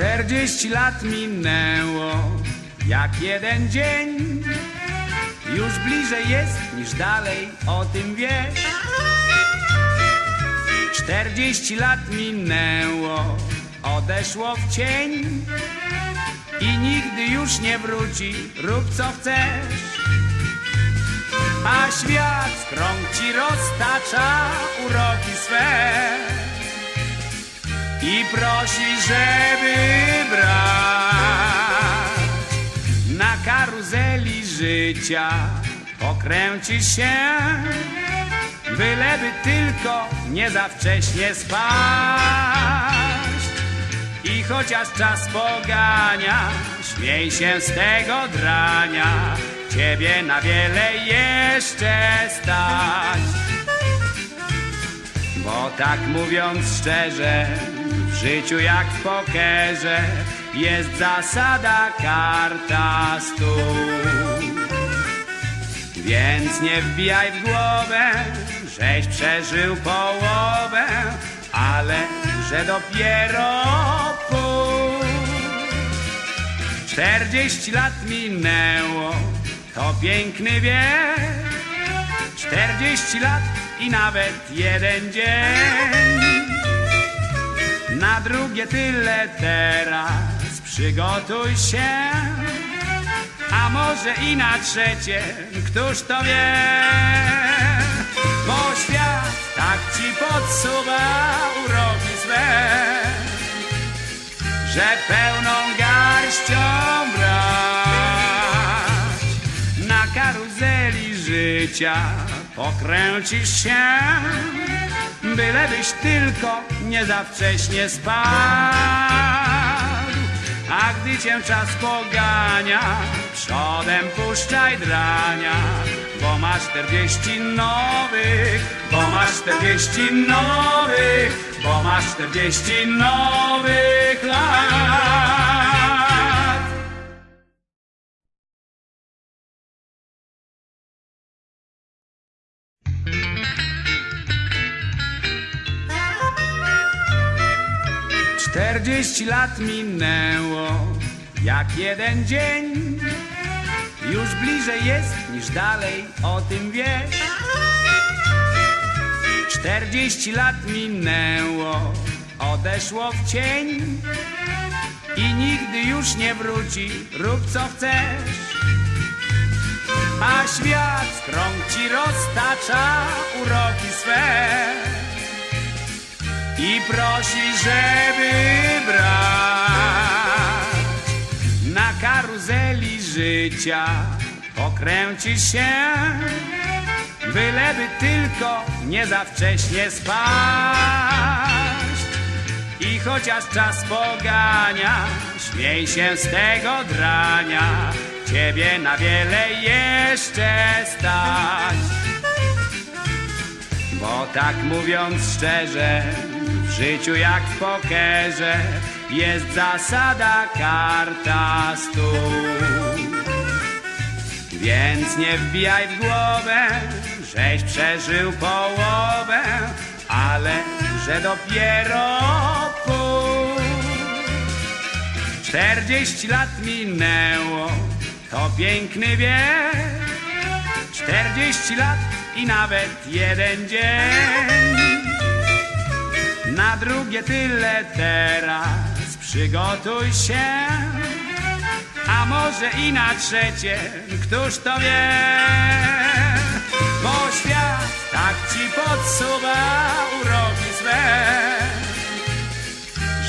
Czterdzieści lat minęło, jak jeden dzień. Już bliżej jest niż dalej, o tym wiesz. Czterdzieści lat minęło, odeszło w cień. I nigdy już nie wróci, rób co chcesz. A świat w krąg ci roztacza uroki swe i prosi, żeby brać na karuzeli życia pokręcisz się, byleby tylko nie za wcześnie spaść. I chociaż czas pogania, śmiej się z tego drania, ciebie na wiele jeszcze stać. Bo tak mówiąc szczerze, w życiu jak w pokerze jest zasada karta stół. Więc nie wbijaj w głowę, żeś przeżył połowę, ale że dopiero pół. Czterdzieści lat minęło, to piękny wiek. Czterdzieści lat i nawet jeden dzień. Na drugie tyle teraz przygotuj się, a może i na trzecie, któż to wie? Bo świat tak ci podsuwa uroki swe, że pełną garścią brać na karuzeli życia pokręcisz się, bylebyś tylko nie za wcześnie spadł. A gdy cię czas pogania, przodem puszczaj drania, bo masz czterdzieści nowych, bo masz czterdzieści nowych, bo masz czterdzieści nowych Czterdzieści lat minęło, jak jeden dzień. Już bliżej jest niż dalej, o tym wiesz. Czterdzieści lat minęło, odeszło w cień. I nigdy już nie wróci, rób co chcesz. A świat w krąg ci roztacza uroki swe i prosi, żeby życia pokręcisz się, byleby tylko nie za wcześnie spaść. I chociaż czas pogania, śmiej się z tego drania, ciebie na wiele jeszcze stać. Bo tak mówiąc szczerze, w życiu jak w pokerze jest zasada karta stół. Więc nie wbijaj w głowę, żeś przeżył połowę, ale że dopiero pół. Czterdzieści lat minęło, to piękny wiek. Czterdzieści lat i nawet jeden dzień. Na drugie tyle teraz przygotuj się, a może i na trzecie, któż to wie? Bo świat tak ci podsuwa uroki swe,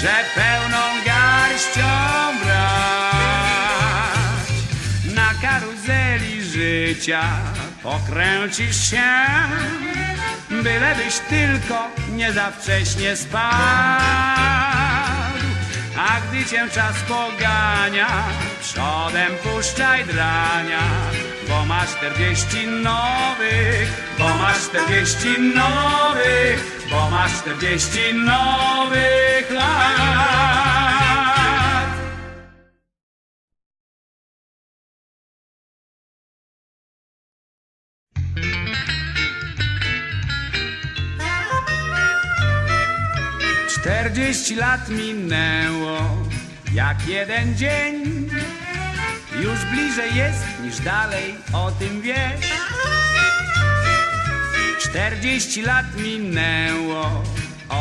że pełną garścią brać na karuzeli życia pokręcisz się, bylebyś tylko nie za wcześnie spadł. A gdy cię czas pogania, przodem puszczaj drania, bo masz czterdzieści nowych, bo masz czterdzieści nowych, bo masz czterdzieści nowych lat. Czterdzieści lat minęło, jak jeden dzień. Już bliżej jest niż dalej, o tym wiesz. Czterdzieści lat minęło,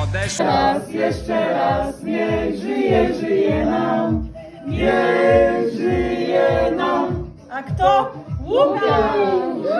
odeszło. raz, jeszcze raz, niech żyje, żyje nam, niech żyje nam. A kto? Łukasz!